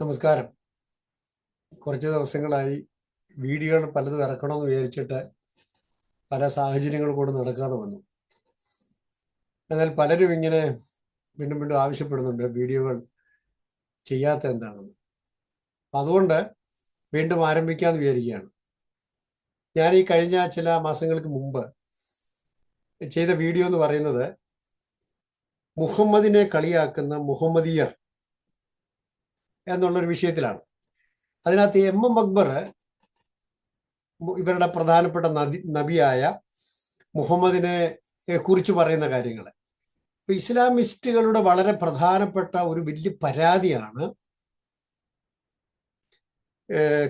നമസ്കാരം. കുറച്ച് ദിവസങ്ങളായി വീഡിയോകൾ പലതും ഇറക്കണമെന്ന് വിചാരിച്ചിട്ട് പല സാഹചര്യങ്ങൾ കൂടെ നടക്കാതെ വന്നു. എന്നാൽ പലരും ഇങ്ങനെ വീണ്ടും വീണ്ടും ആവശ്യപ്പെടുന്നുണ്ട് വീഡിയോകൾ ചെയ്യാത്ത എന്താണെന്ന്. അതുകൊണ്ട് വീണ്ടും ആരംഭിക്കാമെന്ന് വിചാരിക്കുകയാണ്. ഞാൻ ഈ കഴിഞ്ഞ ചില മാസങ്ങൾക്ക് മുമ്പ് ചെയ്ത വീഡിയോ എന്ന് പറയുന്നത് മുഹമ്മദിനെ കളിയാക്കുന്ന മുഹമ്മദിയർ എന്നുള്ളൊരു വിഷയത്തിലാണ്. അതിനകത്ത് എം എം അക്ബർ ഇവരുടെ പ്രധാനപ്പെട്ട നദി നബിയായ മുഹമ്മദിനെ കുറിച്ച് പറയുന്ന കാര്യങ്ങൾ ഇപ്പൊ ഇസ്ലാമിസ്റ്റുകളുടെ വളരെ പ്രധാനപ്പെട്ട ഒരു വലിയ പരാതിയാണ്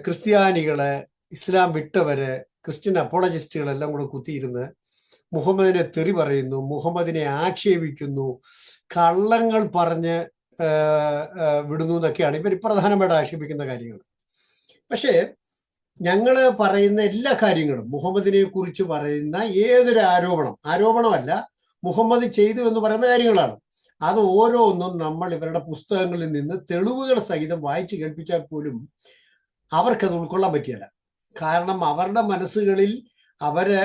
ക്രിസ്ത്യാനികളെ ഇസ്ലാം വിട്ടവര് ക്രിസ്ത്യൻ അപ്പോളജിസ്റ്റുകളെല്ലാം കൂടെ കുത്തിയിരുന്ന് മുഹമ്മദിനെ തെറി പറയുന്നു മുഹമ്മദിനെ ആക്ഷേപിക്കുന്നു കള്ളങ്ങൾ പറഞ്ഞ് വിടുന്നു എന്നൊക്കെയാണ് ഇവർ പ്രധാനമായിട്ട് ആക്ഷേപിക്കുന്ന കാര്യങ്ങൾ. പക്ഷേ ഞങ്ങൾ പറയുന്ന എല്ലാ കാര്യങ്ങളും മുഹമ്മദിനെ കുറിച്ച് പറയുന്ന ഏതൊരു ആരോപണം ആരോപണമല്ല മുഹമ്മദ് ചെയ്തു എന്ന് പറയുന്ന കാര്യങ്ങളാണ്. അത് ഓരോന്നും നമ്മൾ ഇവരുടെ പുസ്തകങ്ങളിൽ നിന്ന് തെളിവുകൾ സഹിതം വായിച്ചു കേൾപ്പിച്ചാൽ പോലും അവർക്കത് ഉൾക്കൊള്ളാൻ പറ്റിയല്ല. കാരണം അവരുടെ മനസ്സുകളിൽ അവരെ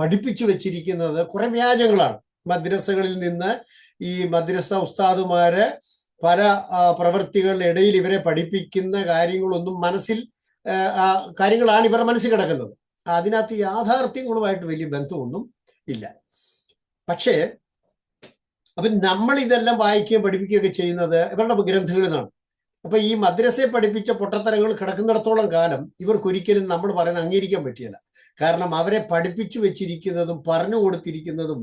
പഠിപ്പിച്ചു വെച്ചിരിക്കുന്നത് കുറെ വ്യാജങ്ങളാണ്. മദ്രസകളിൽ നിന്ന് ഈ മദ്രസ ഉസ്താദുമാര് പല പ്രവൃത്തികളുടെ ഇടയിൽ ഇവരെ പഠിപ്പിക്കുന്ന കാര്യങ്ങളൊന്നും മനസ്സിൽ കാര്യങ്ങളാണ് ഇവരുടെ മനസ്സിൽ കിടക്കുന്നത്. അതിനകത്ത് യാഥാർത്ഥ്യങ്ങളുമായിട്ട് വലിയ ബന്ധമൊന്നും ഇല്ല. പക്ഷേ അപ്പൊ നമ്മൾ ഇതെല്ലാം വായിക്കുകയും പഠിപ്പിക്കുകയൊക്കെ ചെയ്യുന്നത് ഇവരുടെ ഗ്രന്ഥങ്ങളിൽ നിന്നാണ്. അപ്പൊ ഈ മദ്രസയെ പഠിപ്പിച്ച പൊട്ടത്തരങ്ങൾ കിടക്കുന്നിടത്തോളം കാലം ഇവർക്കൊരിക്കലും നമ്മൾ പറയുന്നത് അംഗീകരിക്കാൻ പറ്റിയല്ല. കാരണം അവരെ പഠിപ്പിച്ചു വെച്ചിരിക്കുന്നതും പറഞ്ഞു കൊടുത്തിരിക്കുന്നതും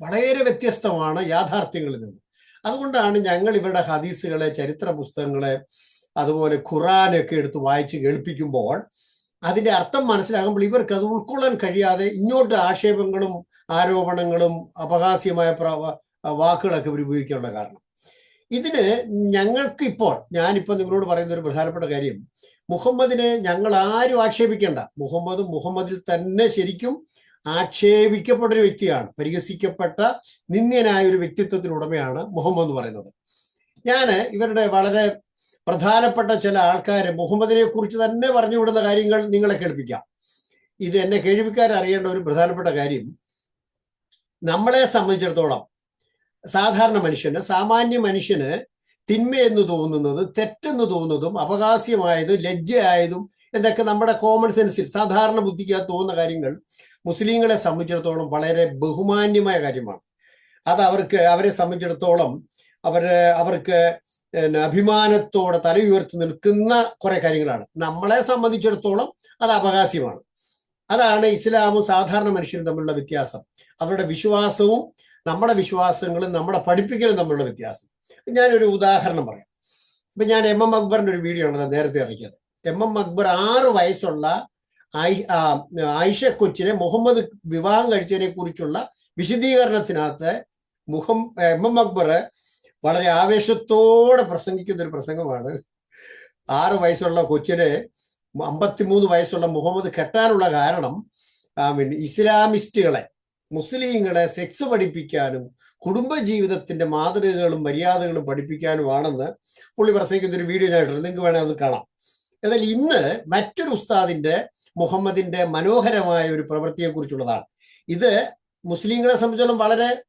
വളരെ വ്യത്യസ്തമാണ് യാഥാർത്ഥ്യങ്ങളിൽ നിന്ന്. അതുകൊണ്ടാണ് ഞങ്ങൾ ഇവരുടെ ഹദീസുകളെ ചരിത്ര പുസ്തകങ്ങളെ അതുപോലെ ഖുറാനൊക്കെ എടുത്ത് വായിച്ച് കേൾപ്പിക്കുമ്പോൾ അതിന്റെ അർത്ഥം മനസ്സിലാകുമ്പോൾ ഇവർക്ക് അത് ഉൾക്കൊള്ളാൻ കഴിയാതെ ഇങ്ങോട്ട് ആക്ഷേപങ്ങളും ആരോപണങ്ങളും അപഹാസ്യമായ വാക്കുകളൊക്കെ ഇവർ ഉപയോഗിക്കാനുള്ള കാരണം. ഇതിന് ഞങ്ങൾക്ക് ഇപ്പോൾ ഞാനിപ്പോൾ നിങ്ങളോട് പറയുന്ന ഒരു പ്രധാനപ്പെട്ട കാര്യം മുഹമ്മദിനെ ഞങ്ങൾ ആരും ആക്ഷേപിക്കേണ്ട. മുഹമ്മദ് മുഹമ്മദിൽ തന്നെ ശരിക്കും ആക്ഷേപിക്കപ്പെട്ട ഒരു വ്യക്തിയാണ്. പരിഹസിക്കപ്പെട്ട നിന്ദ്യനായ ഒരു വ്യക്തിത്വത്തിന് ഉടമയാണ് മുഹമ്മദ് എന്ന് പറയുന്നത്. ഞാൻ ഇവരുടെ വളരെ പ്രധാനപ്പെട്ട ചില ആൾക്കാർ മുഹമ്മദിനെ കുറിച്ച് തന്നെ പറഞ്ഞു വിടുന്ന കാര്യങ്ങൾ നിങ്ങളെ കേൾപ്പിക്കാം. ഇത് എന്നെ കേൾവിക്കാർ അറിയേണ്ട ഒരു പ്രധാനപ്പെട്ട കാര്യം നമ്മളെ സംബന്ധിച്ചിടത്തോളം സാധാരണ മനുഷ്യന് സാമാന്യ മനുഷ്യന് തിന്മയെന്ന് തോന്നുന്നത് തെറ്റെന്ന് തോന്നുന്നതും അപകാസ്യമായതും ലജ്ജയായതും എന്നൊക്കെ നമ്മുടെ കോമൺ സെൻസിൽ സാധാരണ ബുദ്ധിക്കകത്ത് തോന്നുന്ന കാര്യങ്ങൾ മുസ്ലിങ്ങളെ സംബന്ധിച്ചിടത്തോളം വളരെ ബഹുമാന്യമായ കാര്യമാണ്. അത് അവർക്ക് അവരെ സംബന്ധിച്ചിടത്തോളം അവർ അവർക്ക് അഭിമാനത്തോടെ തല ഉയർത്തി നിൽക്കുന്ന കുറെ കാര്യങ്ങളാണ്. നമ്മളെ സംബന്ധിച്ചിടത്തോളം അത് അപകാസ്യമാണ് അതാണ് ഇസ്ലാമും സാധാരണ മനുഷ്യരും തമ്മിലുള്ള വ്യത്യാസം. അവരുടെ വിശ്വാസവും നമ്മുടെ വിശ്വാസങ്ങളും നമ്മുടെ പഠിപ്പിക്കലും തമ്മിലുള്ള വ്യത്യാസം. ഞാനൊരു ഉദാഹരണം പറയാം. ഇപ്പൊ ഞാൻ എം എം അക്ബറിന്റെ ഒരു വീഡിയോ ഉണ്ടല്ലോ നേരത്തെ ഇറക്കിയത്. എം എം അക്ബർ ആറ് വയസ്സുള്ള ആയിഷ കൊച്ചിനെ മുഹമ്മദ് വിവാഹം കഴിച്ചതിനെ കുറിച്ചുള്ള വിശദീകരണത്തിനകത്ത് മുഹം എം എം അക്ബർ വളരെ ആവേശത്തോടെ പ്രസംഗിക്കുന്ന ഒരു പ്രസംഗമാണ്. ആറ് വയസ്സുള്ള കൊച്ചിനെ അമ്പത്തിമൂന്ന് വയസ്സുള്ള മുഹമ്മദ് കെട്ടാനുള്ള കാരണം ഇസ്ലാമിസ്റ്റുകളെ മുസ്ലിങ്ങളെ സെക്സ് പഠിപ്പിക്കാനും കുടുംബജീവിതത്തിന്റെ മാതൃകകളും മര്യാദകളും പഠിപ്പിക്കാനുമാണെന്ന് പുള്ളി പ്രസംഗിക്കുന്ന ഒരു വീഡിയോ ഞാൻ നിങ്ങൾക്ക് വേണേൽ അത് കാണാം. എന്നാൽ ഇന്ന് മറ്റൊരു ഉസ്താദിന്റെ മുഹമ്മദിന്റെ മനോഹരമായ ഒരു പ്രവൃത്തിയെ കുറിച്ചുള്ളതാണ് ഇത് മുസ്ലിങ്ങളെ സംബന്ധിച്ചോളം വളരെ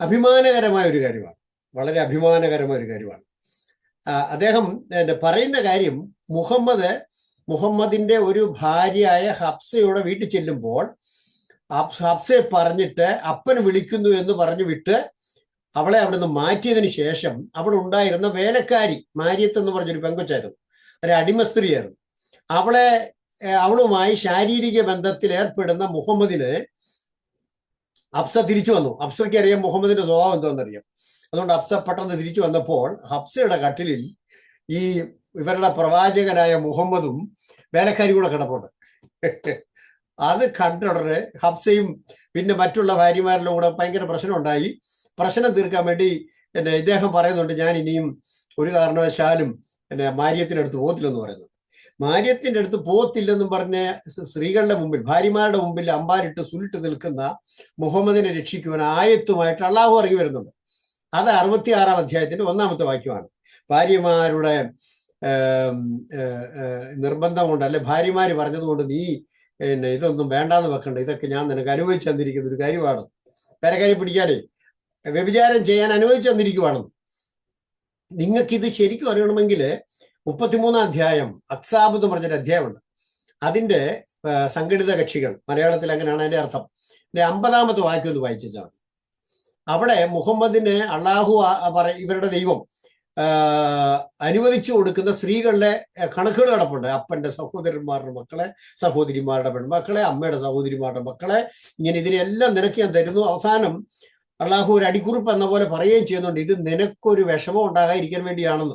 അഭിമാനകരമായ ഒരു കാര്യമാണ്. വളരെ അഭിമാനകരമായ ഒരു കാര്യമാണ്. അദ്ദേഹം പറയുന്ന കാര്യം മുഹമ്മദ് മുഹമ്മദിന്റെ ഒരു ഭാര്യയായ ഹബ്സയുടെ വീട്ടിൽ ചെല്ലുമ്പോൾ ഹബ്സയെ പറഞ്ഞിട്ട് അപ്പൻ വിളിക്കുന്നു എന്ന് പറഞ്ഞു വിട്ട് അവളെ അവിടുന്ന് മാറ്റിയതിനു ശേഷം അവിടെ ഉണ്ടായിരുന്ന വേലക്കാരി മാരിയത്ത് എന്ന് പറഞ്ഞൊരു പെങ്കൊച്ചായിരുന്നു. ഒരു അടിമ സ്ത്രീയായിരുന്നു. അവളെ അവളുമായി ശാരീരിക ബന്ധത്തിൽ ഏർപ്പെടുന്ന മുഹമ്മദിനെ അഫ്സ തിരിച്ചു വന്നു. അഫ്സയ്ക്ക് അറിയാം മുഹമ്മദിന്റെ സ്വഭാവം എന്തോന്നറിയാം. അതുകൊണ്ട് അഫ്സ പെട്ടെന്ന് തിരിച്ചു വന്നപ്പോൾ ഹബ്സയുടെ കട്ടിലിൽ ഈ ഇവരുടെ പ്രവാചകനായ മുഹമ്മദും വേലക്കാരി കൂടെ കിടപ്പുണ്ട്. അത് കണ്ടുടനെ ഹബ്സയും പിന്നെ മറ്റുള്ള ഭാര്യമാരിലും കൂടെ ഭയങ്കര പ്രശ്നം ഉണ്ടായി പ്രശ്നം തീർക്കാൻ വേണ്ടി എന്നെ ഇദ്ദേഹം പറയുന്നുണ്ട് ഞാൻ ഇനിയും ഒരു കാരണവശാലും എന്നെ മാര്യത്തിനടുത്ത് പോകത്തില്ലെന്ന് പറയുന്നു. മാര്യത്തിന്റെ അടുത്ത് പോകത്തില്ലെന്നും പറഞ്ഞ സ്ത്രീകളുടെ മുമ്പിൽ ഭാര്യമാരുടെ മുമ്പിൽ അമ്പാരിട്ട് സുലിട്ട് നിൽക്കുന്ന മുഹമ്മദിനെ രക്ഷിക്കുവാൻ ആയത്തുമായിട്ട് അള്ളാഹു ഇറങ്ങി വരുന്നുണ്ട്. അത് അറുപത്തിയാറാം അധ്യായത്തിന്റെ ഒന്നാമത്തെ വാക്യമാണ്. ഭാര്യമാരുടെ നിർബന്ധം കൊണ്ട് അല്ലെ ഭാര്യമാര് പറഞ്ഞതുകൊണ്ട് നീ പിന്നെ ഇതൊന്നും വേണ്ടാന്ന് വെക്കണ്ട. ഇതൊക്കെ ഞാൻ നിനക്ക് അനുഭവിച്ചു തന്നിരിക്കുന്ന ഒരു കാര്യമാണ്. പേരക്കാരി പിടിക്കാനേ. വ്യഭിചാരം ചെയ്യാൻ അനുവദിച്ചു തന്നിരിക്കുവാണ്. നിങ്ങൾക്ക് ഇത് ശരിക്കും അറിയണമെങ്കിൽ മുപ്പത്തിമൂന്നാം അധ്യായം അക്സാബ് എന്ന് പറഞ്ഞൊരു അധ്യായമുണ്ട്. അതിന്റെ സംഘടിത കക്ഷികൾ. മലയാളത്തിൽ അങ്ങനെയാണ് അതിന്റെ അർത്ഥം. എന്റെ അമ്പതാമത്തെ വാക്യം ഒന്ന് വായിച്ചാൽ അവിടെ മുഹമ്മദിന് അള്ളാഹു പറ ഇവരുടെ ദൈവം അനുവദിച്ചു കൊടുക്കുന്ന സ്ത്രീകളുടെ കണക്കുകൾ കിടപ്പുണ്ട്. അപ്പന്റെ സഹോദരന്മാരുടെ മക്കളെ സഹോദരിമാരുടെ പെൺമക്കളെ അമ്മയുടെ സഹോദരിമാരുടെ മക്കളെ. ഇങ്ങനെ ഇതിനെല്ലാം നിനക്ക് ഞാൻ തരുന്നു. അവസാനം അള്ളാഹു ഒരു അടിക്കുറിപ്പ് എന്ന പോലെ പറയുകയും ചെയ്യുന്നുണ്ട്. ഇത് നിനക്കൊരു വിഷമം ഉണ്ടാകാതിരിക്കാൻ വേണ്ടിയാണെന്ന്.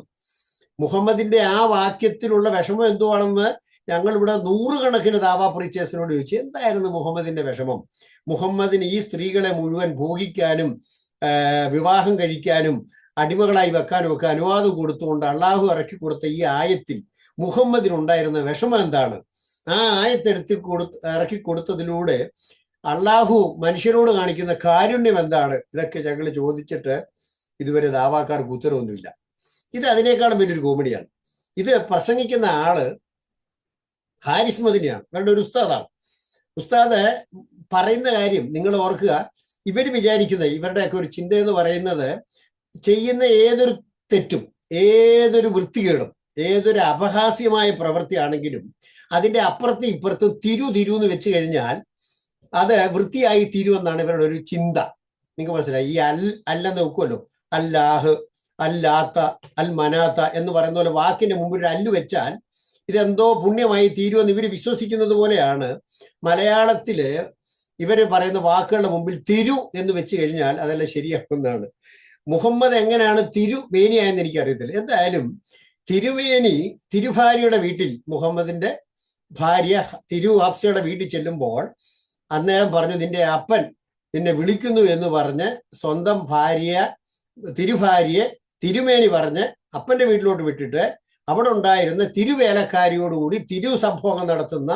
മുഹമ്മദിന്റെ ആ വാക്യത്തിലുള്ള വിഷമം എന്തുവാണെന്ന് ഞങ്ങൾ ഇവിടെ നൂറുകണക്കിന് ദാവാ പ്രീച്ചേഴ്സിനോട് ചോദിച്ചു. എന്തായിരുന്നു മുഹമ്മദിന്റെ വിഷമം? മുഹമ്മദിന് ഈ സ്ത്രീകളെ മുഴുവൻ ഭോഗിക്കാനും വിവാഹം കഴിക്കാനും അടിമകളായി വെക്കാനും ഒക്കെ അനുവാദം കൊടുത്തുകൊണ്ട് അള്ളാഹു ഇറക്കി കൊടുത്ത ഈ ആയത്തിൽ മുഹമ്മദിനുണ്ടായിരുന്ന വിഷമം എന്താണ്? ആ ആയത്തെടുത്ത് കൊടു ഇറക്കി കൊടുത്തതിലൂടെ അള്ളാഹു മനുഷ്യരോട് കാണിക്കുന്ന കാരുണ്യം എന്താണ്? ഇതൊക്കെ ഞങ്ങൾ ചോദിച്ചിട്ട് ഇതുവരെ ദാവാക്കാർക്ക് ഉത്തരവൊന്നുമില്ല. ഇത് അതിനേക്കാളും വലിയൊരു കോമഡിയാണ്. ഇത് പ്രസംഗിക്കുന്ന ആൾ ഹാരിസ് മദിനിയാണ്. ഇവരുടെ ഒരു ഉസ്താദാണ്. ഉസ്താദ് പറയുന്ന കാര്യം നിങ്ങൾ ഓർക്കുക. ഇവർ വിചാരിക്കുന്നത് ഇവരുടെയൊക്കെ ഒരു ചിന്ത എന്ന് പറയുന്നത് ചെയ്യുന്ന ഏതൊരു തെറ്റും ഏതൊരു വൃത്തികേടും ഏതൊരു അപഹാസ്യമായ പ്രവൃത്തിയാണെങ്കിലും അതിന്റെ അപ്പുറത്തും ഇപ്പുറത്തും തിരു തിരു എന്ന് വെച്ച് കഴിഞ്ഞാൽ അത് വൃത്തിയായി തീരുമെന്നാണ് ഇവരുടെ ഒരു ചിന്ത. നിങ്ങൾക്ക് മനസ്സിലായി? ഈ അൽ അല്ലെന്ന് നോക്കുമല്ലോ അല്ലാഹ് അല്ലാത്ത അൽ മനാത്ത എന്ന് പറയുന്ന പോലെ വാക്കിന്റെ മുമ്പിൽ ഒരു അല്ലു വെച്ചാൽ ഇതെന്തോ പുണ്യമായി തീരുമെന്ന് ഇവർ വിശ്വസിക്കുന്നത് പോലെയാണ്. മലയാളത്തിൽ ഇവർ പറയുന്ന വാക്കുകളുടെ മുമ്പിൽ തിരു എന്ന് വെച്ച് കഴിഞ്ഞാൽ അതെല്ലാം ശരിയാക്കുന്നതാണ്. മുഹമ്മദ് എങ്ങനെയാണ് തിരുവേനിയായെന്ന് എനിക്ക് അറിയത്തില്ല എന്തായാലും തിരുവേനി തിരുഭാര്യയുടെ വീട്ടിൽ മുഹമ്മദിന്റെ ഭാര്യ തിരു ഹാഫ്സയുടെ വീട്ടിൽ ചെല്ലുമ്പോൾ അന്നേരം പറഞ്ഞു നിന്റെ അപ്പൻ നിന്നെ വിളിക്കുന്നു എന്ന് പറഞ്ഞ് സ്വന്തം ഭാര്യ തിരുഭാര്യയെ തിരുമേനി പറഞ്ഞ് അപ്പന്റെ വീട്ടിലോട്ട് വിട്ടിട്ട് അവിടെ ഉണ്ടായിരുന്ന തിരുവേലക്കാരിയോടുകൂടി തിരു സംഭവം നടത്തുന്ന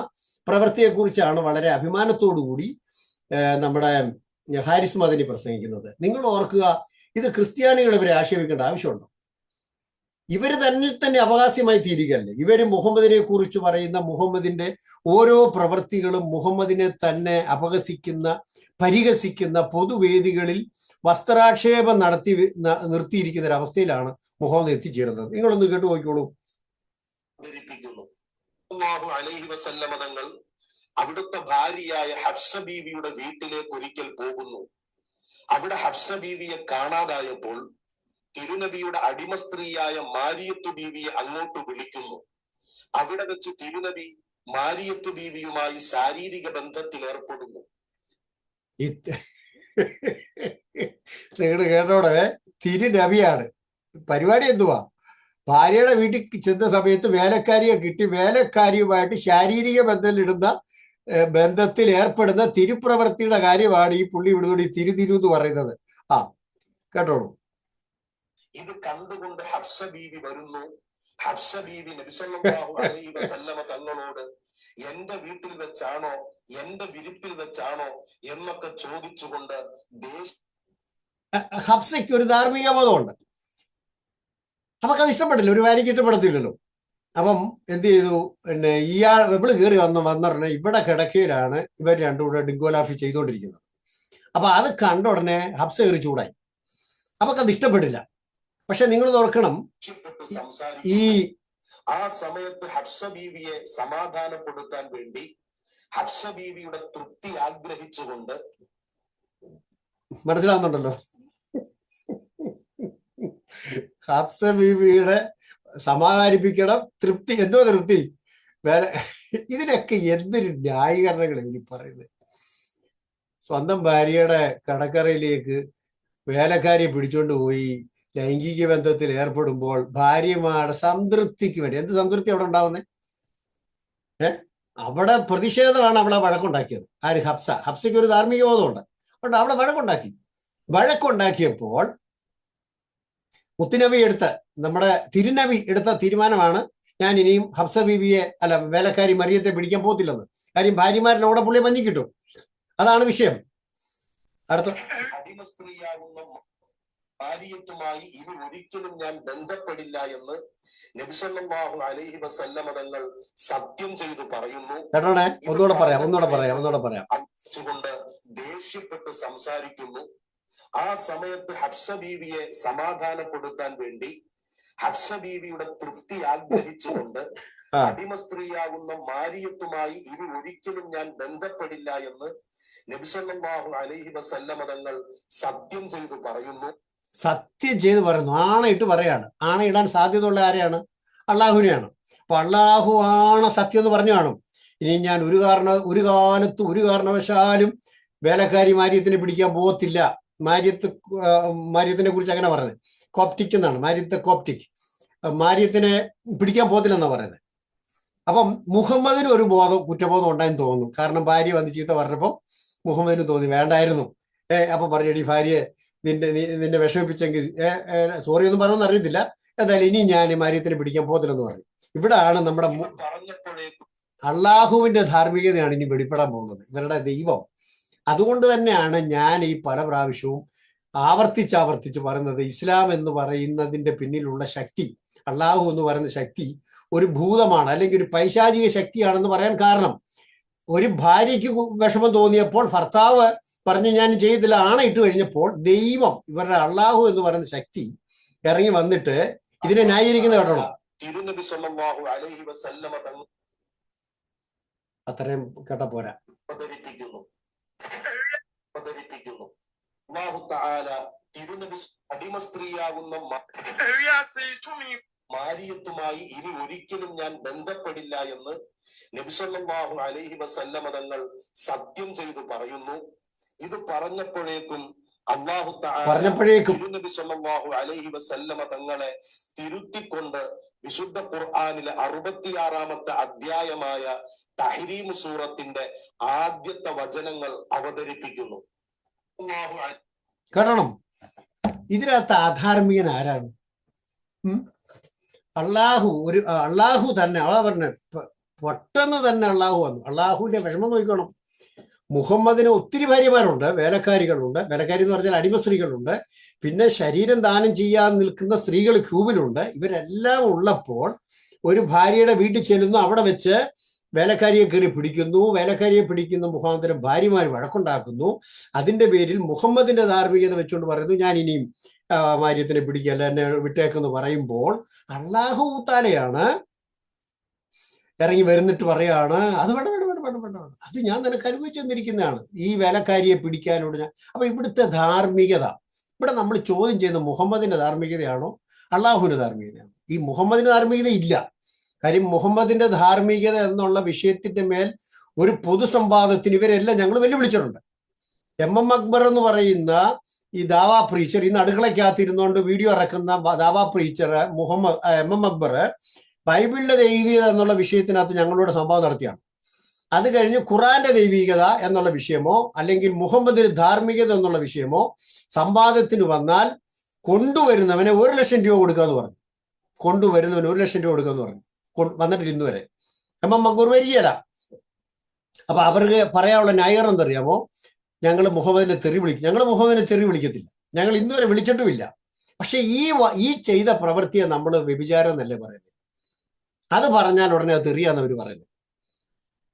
പ്രവൃത്തിയെക്കുറിച്ചാണ് വളരെ അഭിമാനത്തോടുകൂടി കൂടി നമ്മുടെ ഹാരിസ് മദനി പ്രസംഗിക്കുന്നത്. നിങ്ങൾ ഓർക്കുക ഇത് ക്രിസ്ത്യാനികൾ ഇവരെ ആക്ഷേപിക്കേണ്ട ആവശ്യമുണ്ടോ? ഇവർ തന്നിൽ തന്നെ അവകാശമായി തീരുകയല്ലേ? ഇവർ മുഹമ്മദിനെ കുറിച്ച് പറയുന്ന മുഹമ്മദിന്റെ ഓരോ പ്രവൃത്തികളും മുഹമ്മദിനെ തന്നെ അപഹസിക്കുന്ന പരിഹസിക്കുന്ന പൊതുവേദികളിൽ വസ്ത്രാക്ഷേപം നടത്തി നിർത്തിയിരിക്കുന്ന ഒരു അവസ്ഥയിലാണ് മുഹമ്മദ് എത്തിച്ചേരുന്നത്. നിങ്ങളൊന്ന് കേട്ടു നോക്കിക്കോളൂ. അലൈഹി വസല്ലമ തങ്ങൾ അവിടുത്തെ ഭാര്യയായ ഹഫ്സ ബീവിയുടെ വീട്ടിലേക്ക് ഒരിക്കൽ പോകുന്നു. അവിടെ ഹഫ്സ ബീവിയെ കാണാതായപ്പോൾ തിരുനബിയുടെ അടിമ സ്ത്രീയായ മാരിയത്തു ബീവിയെ അങ്ങോട്ട് വിളിക്കുന്നു. അവിടെ വെച്ച് തിരുനബി മാരിയത്തു ബീവിയുമായി ശാരീരിക ബന്ധത്തിൽ ഏർപ്പെടുന്നു. കേട്ടോടെ തിരുനബിയാണ്. പരിപാടി എന്തുവാ? ഭാര്യയുടെ വീട്ടിൽ ചെന്ന സമയത്ത് വേലക്കാരിയെ കിട്ടി. വേലക്കാരിയുമായിട്ട് ശാരീരിക ബന്ധത്തിലിടുന്ന ബന്ധത്തിൽ ഏർപ്പെടുന്ന തിരുപ്രവൃത്തിയുടെ കാര്യമാണ് ഈ പുള്ളി ഇവിടുന്ന് തിരു തിരുതിരു എന്ന് പറയുന്നത്. ആ കേട്ടോളൂ. ഇത് കണ്ടുകൊണ്ട് ഹഫ്സ ബീവി വരുന്നു. ഹഫ്സ ബീവി നബിസല്ലാഹു അലൈഹി വസല്ലമ തങ്ങളോട് എന്റെ വീട്ടിൽ വെച്ചാണോ എന്റെ വിരിപ്പിൽ വെച്ചാണോ? എന്നൊക്കെ ചോദിച്ചുകൊണ്ട് ഹബ്സയ്ക്ക് ഒരു ധാർമ്മിക ബോധമുണ്ട്. നമുക്കത് ഇഷ്ടപ്പെടില്ല ഒരു വാരിക്ക് ഇഷ്ടപ്പെടത്തില്ലല്ലോ. അപ്പം എന്ത് ചെയ്തു? പിന്നെ ഇയാൾ ഇവൾ കയറി വന്ന വന്നുടനെ ഇവിടെ കിടക്കയിലാണ് ഇവർ രണ്ടും കൂടെ ഡിഗോലാഫി ചെയ്തുകൊണ്ടിരിക്കുന്നത്. അപ്പൊ അത് കണ്ട ഉടനെ ഹബ്സ കയറി ചൂടായി. നമുക്കത് ഇഷ്ടപ്പെട്ടില്ല പക്ഷെ നിങ്ങൾ ഓർക്കണം. പ്പെട്ട് ഈ ആ സമയത്ത് ഹബ്സ ബീവിയെ സമാധാനപ്പെടുത്താൻ വേണ്ടി ഹബ്സ ബീവിയുടെ തൃപ്തി ആഗ്രഹിച്ചുകൊണ്ട് മനസ്സിലാവുന്നുണ്ടല്ലോ. ഹബ്സ ബീവിയുടെ സമാധാനിപ്പിക്കണം. തൃപ്തി എന്തോ തൃപ്തി. വേറെ ഇതിനൊക്കെ എന്തൊരു ന്യായീകരണങ്ങളാണ് ഇനി പറയുന്നത്. സ്വന്തം ഭാര്യയുടെ കടക്കറയിലേക്ക് വേലക്കാരിയെ പിടിച്ചോണ്ട് പോയി ലൈംഗിക ബന്ധത്തിൽ ഏർപ്പെടുമ്പോൾ ഭാര്യമാരുടെ സംതൃപ്തിക്ക് വേണ്ടി. എന്ത് സംതൃപ്തി അവിടെ ഉണ്ടാവുന്നേ? ഏ? അവിടെ പ്രതിഷേധമാണ് അവളെ വഴക്കുണ്ടാക്കിയത്. ആര്? ഹബ്സ. ഹബ്സയ്ക്ക് ഒരു ധാർമ്മിക ബോധമുണ്ട്. അതുകൊണ്ട് അവളെ വഴക്കുണ്ടാക്കി. വഴക്കുണ്ടാക്കിയപ്പോൾ മുത്തുനബി എടുത്ത നമ്മുടെ തിരുനബി എടുത്ത തീരുമാനമാണ് ഞാൻ ഇനിയും ഹബ്സ ബിബിയെ അല്ല വേലക്കാരി മറിയത്തെ പിടിക്കാൻ പോകത്തില്ലെന്ന്. കാര്യം ഭാര്യമാരിലൂടെ പുള്ളി മഞ്ഞി കിട്ടും അതാണ് വിഷയം. അടുത്ത. ഭാര്യത്തുമായി ഇനി ഒരിക്കലും ഞാൻ ബന്ധപ്പെടില്ല എന്ന് നബിസല്ലാഹു അലൈഹി വസല്ലമ തങ്ങൾ സത്യം ചെയ്തു പറയുന്നു. ഒന്നുകൂടെ പറയാം ഒന്നുകൂടെ പറയാം ഒന്നുകൂടെ പറയാം. കൊണ്ട് ദേഷ്യപ്പെട്ട് സംസാരിക്കുന്നു. ആ സമയത്ത് ഹബ്സ ബീവിയെ സമാധാനപ്പെടുത്താൻ വേണ്ടി ഹബ്സ ബീവിയുടെ തൃപ്തി ആഗ്രഹിച്ചുകൊണ്ട്. അടിമ സ്ത്രീയാകുന്ന മാരിയത്തുമായി ഇനി ഒരിക്കലും ഞാൻ ബന്ധപ്പെടില്ല എന്ന് നബിസല്ലാഹു അലൈഹി വസല്ലമ തങ്ങൾ സത്യം ചെയ്തു പറയുന്നു. സത്യം ചെയ്ത് പറയുന്നു. ആണയിട്ട് പറയാണ്. ആണയിടാൻ സാധ്യതയുള്ള ആരെയാണ്? അള്ളാഹുവിനെയാണ്. അപ്പൊ അള്ളാഹു ആണ് സത്യം എന്ന് പറഞ്ഞു കാണും. ഇനി ഞാൻ ഒരു കാരണ ഒരു കാലത്തും ഒരു കാരണവശാലും വേലക്കാരി മാര്യത്തിനെ പിടിക്കാൻ പോകത്തില്ല മാര്യത്ത് മാര്യത്തിനെ കുറിച്ച് അങ്ങനെ പറയുന്നത്. കോപ്റ്റിക് എന്നാണ്. മാര്യത്ത് കോപ്റ്റിക്. മാര്യത്തിനെ പിടിക്കാൻ പോകത്തില്ലെന്നാണ് പറയുന്നത്. അപ്പം മുഹമ്മദിന് ഒരു ബോധം കുറ്റബോധം ഉണ്ടായെന്ന് തോന്നുന്നു. കാരണം ഭാര്യ വന്ന് ചീത്ത പറഞ്ഞപ്പോൾ മുഹമ്മദിന് തോന്നി. വേണ്ടായിരുന്നു. ഏ അപ്പൊ പറഞ്ഞടി ഭാര്യയെ നിന്റെ നിന്നെ വിഷമിപ്പിച്ചെങ്കിൽ സോറി ഒന്നും പറഞ്ഞു അറിയത്തില്ല. എന്തായാലും ഇനി ഞാൻ മാര്യത്തിനെ പിടിക്കാൻ പോകത്തില്ലെന്ന് പറഞ്ഞു. ഇവിടാണ് നമ്മുടെ അള്ളാഹുവിന്റെ ധാർമ്മികതയാണ് ഇനി വെളിപ്പെടാൻ പോകുന്നത്. ഇവരുടെ ദൈവം അതുകൊണ്ട് തന്നെയാണ് ഞാൻ ഈ പല പ്രാവശ്യവും ആവർത്തിച്ച് ആവർത്തിച്ച് പറയുന്നത് ഇസ്ലാം എന്ന് പറയുന്നതിന്റെ പിന്നിലുള്ള ശക്തി അള്ളാഹു എന്ന് പറയുന്ന ശക്തി ഒരു ഭൂതമാണ് അല്ലെങ്കിൽ ഒരു പൈശാചിക ശക്തിയാണെന്ന് പറയാൻ കാരണം. ഒരു ഭാര്യയ്ക്ക് വിഷമം തോന്നിയപ്പോൾ ഭർത്താവ് പറഞ്ഞ് ഞാൻ ചെയ്തില്ല ആണയിട്ട് കഴിഞ്ഞപ്പോൾ ദൈവം ഇവരുടെ അള്ളാഹു എന്ന് പറയുന്ന ശക്തി ഇറങ്ങി വന്നിട്ട് ഇതിനെ ന്യായീകരിക്കുന്ന കേട്ടോ അത്രയും കേട്ട പോരാ. അവതരിപ്പിക്കുന്നു. തിരുനബി അടിമ സ്ത്രീയാകുന്ന മാരിയത്തുമായി ഇനി ഒരിക്കലും ഞാൻ ബന്ധപ്പെടില്ല എന്ന് നബിസല്ലാഹു അലൈഹി വസല്ലമ തങ്ങൾ സത്യം ചെയ്തു പറയുന്നു. ഇത് പറഞ്ഞപ്പോഴേക്കും അള്ളാഹു പറഞ്ഞപ്പോഴേക്കും അലൈഹി വസല്ലമ തങ്ങളെ തിരുത്തിക്കൊണ്ട് വിശുദ്ധ ഖുർആനിലെ അറുപത്തിയാറാമത്തെ അധ്യായമായ തഹരീം സൂറത്തിന്റെ ആദ്യത്തെ വചനങ്ങൾ അവതരിപ്പിക്കുന്നു. കാണണം ഇതിനകത്ത് ആധാർമികൻ ആരാണ്? അള്ളാഹു ഒരു അള്ളാഹു തന്നെ അതാ പറഞ്ഞ പെട്ടെന്ന് തന്നെ അള്ളാഹു വന്നു. അള്ളാഹുവിന്റെ വിഷമം നോക്കണം മുഹമ്മദിന് ഒത്തിരി ഭാര്യമാരുണ്ട് വേലക്കാരികളുണ്ട്. വേലക്കാരി എന്ന് പറഞ്ഞാൽ അടിമ സ്ത്രീകളുണ്ട്. പിന്നെ ശരീരം ദാനം ചെയ്യാൻ നിൽക്കുന്ന സ്ത്രീകൾ ക്യൂബിലുണ്ട്. ഇവരെല്ലാം ഉള്ളപ്പോൾ ഒരു ഭാര്യയുടെ വീട്ടിൽ ചെല്ലുന്നു. അവിടെ വെച്ച് വേലക്കാരിയെ കയറി പിടിക്കുന്നു. വേലക്കാരിയെ പിടിക്കുന്ന മുഖാന്തരം ഭാര്യമാർ വഴക്കുണ്ടാക്കുന്നു. അതിന്റെ പേരിൽ മുഹമ്മദിന്റെ ധാർമ്മികത വെച്ചുകൊണ്ട് പറയുന്നു ഞാൻ ഇനിയും മാര്യത്തിനെ പിടിക്കല്ല എന്നെ വിട്ടേക്കെന്ന് പറയുമ്പോൾ അള്ളാഹു താലയാണ് ഇറങ്ങി വരുന്നിട്ട് പറയാണ് അത് വേണ്ട അത് ഞാൻ നിനക്ക് അനുഭവിച്ചു തന്നിരിക്കുന്നതാണ് ഈ വേലക്കാരിയെ പിടിക്കാനോട് ഞാൻ അപ്പൊ ഇവിടുത്തെ ധാർമ്മികത. ഇവിടെ നമ്മൾ ചോദ്യം ചെയ്യുന്ന മുഹമ്മദിന്റെ ധാർമ്മികതയാണോ അള്ളാഹുവിന്റെ ധാർമ്മികതയാണോ? ഈ മുഹമ്മദിന്റെ ധാർമ്മികത ഇല്ല. കാര്യം മുഹമ്മദിന്റെ ധാർമ്മികത എന്നുള്ള വിഷയത്തിന്റെ മേൽ ഒരു പൊതുസംവാദത്തിന് ഇവരെല്ലാം ഞങ്ങൾ വെല്ലുവിളിച്ചിട്ടുണ്ട്. എം എം അക്ബർ എന്ന് പറയുന്ന ഈ ദാവാ പ്രീച്ചർ ഇന്ന് അടുക്കളയ്ക്കകത്തിരുന്നുകൊണ്ട് വീഡിയോ ഇറക്കുന്ന Dawa preacher Muhammad M M Akbar ബൈബിളിന്റെ ദൈവികത എന്നുള്ള വിഷയത്തിനകത്ത് ഞങ്ങളോട് സംഭവം നടത്തിയാണ്. അത് കഴിഞ്ഞ് ഖുറാന്റെ ദൈവികത എന്നുള്ള വിഷയമോ അല്ലെങ്കിൽ മുഹമ്മദിന് ധാർമ്മികത എന്നുള്ള വിഷയമോ സംവാദത്തിന് വന്നാൽ കൊണ്ടുവരുന്നവനെ ഒരു ലക്ഷം രൂപ കൊടുക്കുക എന്ന് പറഞ്ഞു. കൊണ്ടുവരുന്നവന് ഒരു ലക്ഷം രൂപ കൊടുക്കുക എന്ന് പറഞ്ഞു വന്നിട്ടില്ല ഇന്ന് വരെ. അപ്പം വരികയല്ല അപ്പൊ അവർക്ക് പറയാനുള്ള ന്യായീകരണം എന്തറിയാമോ ഞങ്ങൾ മുഹമ്മദിനെ തെറി വിളിക്കും ഞങ്ങൾ മുഹമ്മദിനെ തെറി വിളിക്കത്തില്ല. ഞങ്ങൾ ഇന്നുവരെ വിളിച്ചിട്ടുമില്ല. പക്ഷെ ഈ ഈ ചെയ്ത പ്രവൃത്തിയെ നമ്മൾ വ്യഭിചാരം എന്നല്ലേ പറയുന്നത്? അത് പറഞ്ഞാൽ ഉടനെ അത് തെറിയാന്ന് അവർ പറയുന്നത്.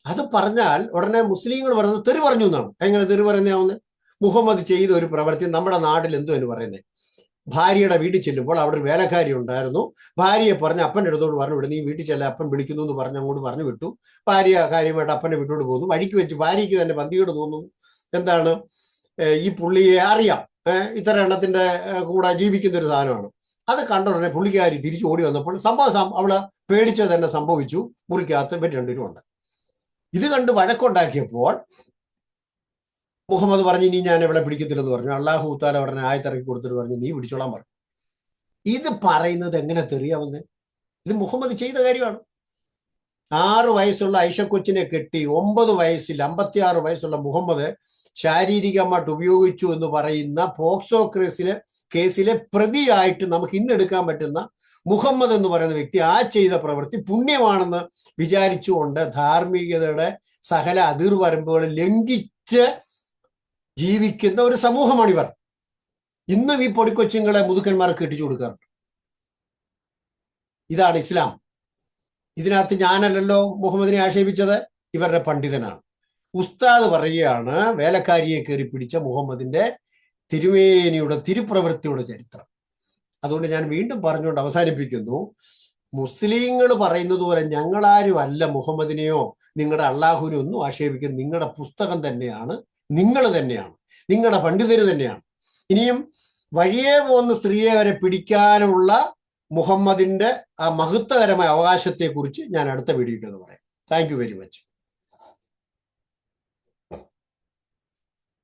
അത് പറഞ്ഞാൽ ഉടനെ മുസ്ലിങ്ങൾ പറയുന്നത് തെറി പറഞ്ഞു എന്നാണ്. എങ്ങനെ തെറി പറയുന്നതാവുന്നത് മുഹമ്മദ് ചെയ്ത ഒരു പ്രവൃത്തി നമ്മുടെ നാട്ടിൽ എന്തോ എന്ന് പറയുന്നത് ഭാര്യയുടെ വീട്ടിൽ ചെല്ലുമ്പോൾ അവിടെ ഒരു വേലക്കാരി ഉണ്ടായിരുന്നു. ഭാര്യയെ പറഞ്ഞ് അപ്പന്റെ അടുത്തോട് പറഞ്ഞു വിടുന്നു നീ വീട്ടിൽ ചെല്ല അപ്പൻ വിളിക്കുന്നു എന്ന് പറഞ്ഞ് അങ്ങോട്ട് പറഞ്ഞു വിട്ടു. ഭാര്യ കാര്യമായിട്ട് അപ്പന്റെ വീട്ടോട് പോകുന്നു. വഴിക്ക് വെച്ച് ഭാര്യയ്ക്ക് തന്നെ പന്തിയോട് തോന്നുന്നു. എന്താണ്? ഈ പുള്ളിയെ അറിയാം. ഇത്ര എണ്ണത്തിന്റെ കൂടെ ജീവിക്കുന്ന ഒരു സാധനമാണ്. അത് കണ്ട ഉടനെ പുള്ളിക്കാരി തിരിച്ചു ഓടി വന്നപ്പോൾ സംഭവം അവൾ പേടിച്ചത് തന്നെ സംഭവിച്ചു. മുറിക്കകത്ത് വെറ്റ് രണ്ടുപേരും ഉണ്ട്. ഇത് കണ്ട് വഴക്കുണ്ടാക്കിയപ്പോൾ മുഹമ്മദ് പറഞ്ഞു ഇനി ഞാൻ ഇവിടെ പിടിക്കത്തില്ലെന്ന് പറഞ്ഞു. അള്ളാഹു താല ഉടനെ ആയത്തിറക്കി കൊടുത്തിട്ട് പറഞ്ഞു നീ പിടിച്ചോളാൻ പറഞ്ഞു. ഇത് പറയുന്നത് എങ്ങനെ തെറിയാവുന്നത് ഇത് മുഹമ്മദ് ചെയ്ത കാര്യമാണ്. ആറ് വയസ്സുള്ള ഐഷ കൊച്ചിനെ കെട്ടി ഒമ്പത് വയസ്സിൽ അമ്പത്തിയാറ് വയസ്സുള്ള മുഹമ്മദ് ശാരീരികമായിട്ട് ഉപയോഗിച്ചു എന്ന് പറയുന്ന പോക്സോ കേസിലെ കേസിലെ പ്രതിയായിട്ട് നമുക്ക് ഇന്ന് എടുക്കാൻ പറ്റുന്ന മുഹമ്മദ് എന്ന് പറയുന്ന വ്യക്തി ആ ചെയ്ത പ്രവൃത്തി പുണ്യമാണെന്ന് വിചാരിച്ചുകൊണ്ട് ധാർമ്മികതയുടെ സകല അതിർവരമ്പുകൾ ലംഘിച്ച് ജീവിക്കുന്ന ഒരു സമൂഹമാണ് ഇവർ. ഇന്നും ഈ പൊടിക്കൊച്ചുങ്ങളെ മുതുക്കന്മാർക്ക് കെട്ടിച്ചു കൊടുക്കാറുണ്ട്. ഇതാണ് ഇസ്ലാം. ഇതിനകത്ത് ഞാനല്ലല്ലോ മുഹമ്മദിനെ ആക്ഷേപിച്ചത്? ഇവരുടെ പണ്ഡിതനാണ്. ഉസ്താദ് പറയുകയാണ് വേലക്കാരിയെ കയറി പിടിച്ച മുഹമ്മദിന്റെ തിരുമേനിയുടെ തിരുപ്രവൃത്തിയുടെ ചരിത്രം. അതുകൊണ്ട് ഞാൻ വീണ്ടും പറഞ്ഞുകൊണ്ട് അവസാനിപ്പിക്കുന്നു. മുസ്ലിങ്ങൾ പറയുന്നത് പോലെ ഞങ്ങളാരും അല്ല മുഹമ്മദിനെയോ നിങ്ങളുടെ അള്ളാഹുവിനെ ഒന്നും ആക്ഷേപിക്കുന്നത് നിങ്ങളുടെ പുസ്തകം തന്നെയാണ് നിങ്ങൾ തന്നെയാണ് നിങ്ങളുടെ പണ്ഡിതര് തന്നെയാണ്. ഇനിയും വഴിയെ പോകുന്ന സ്ത്രീയെ വരെ പിടിക്കാനുള്ള മുഹമ്മദിന്റെ ആ മഹത്വകരമായ അവകാശത്തെക്കുറിച്ച് ഞാൻ അടുത്ത വീഡിയോയിൽ അത് പറയാം. Thank very much